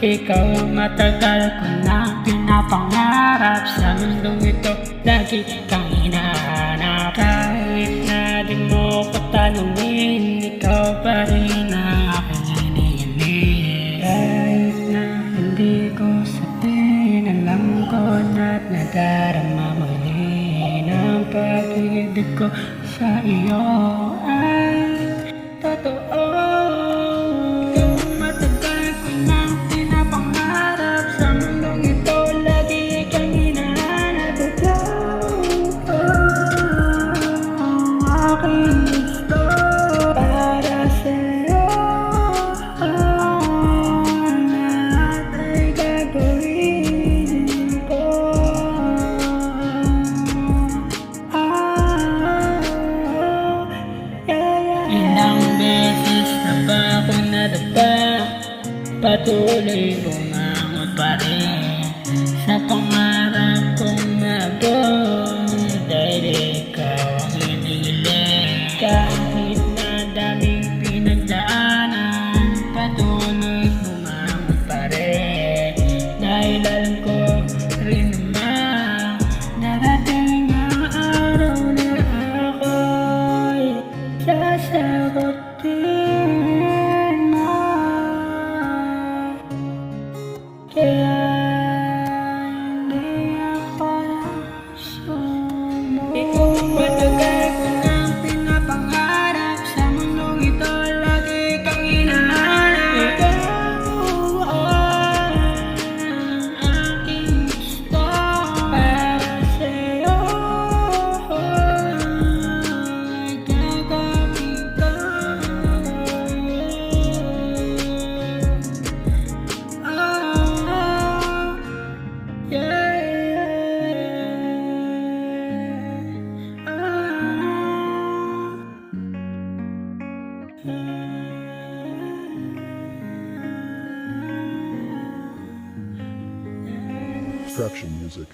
Ikaw ang matagal ko na pinapangarap. Sa mundong ito lagi kang hinahanap. Kahit na di mo ko tanungin Ikaw pa rin ang aking hinihiling Kahit na hindi ko sabihin Alam ko na't nadarama mo rin Ang pag-ibig ko sa iyo. ay Patuloy bumangon pa rin Sa pangarap kong nabong Dahil ikaw ang hinihiling Kahit na daming pinagdaanan. Patuloy bumangon pa rin Dahil alam ko rin naman Darating ang araw na ako'y sasagutin Kaya hindi ako sumo Traption music.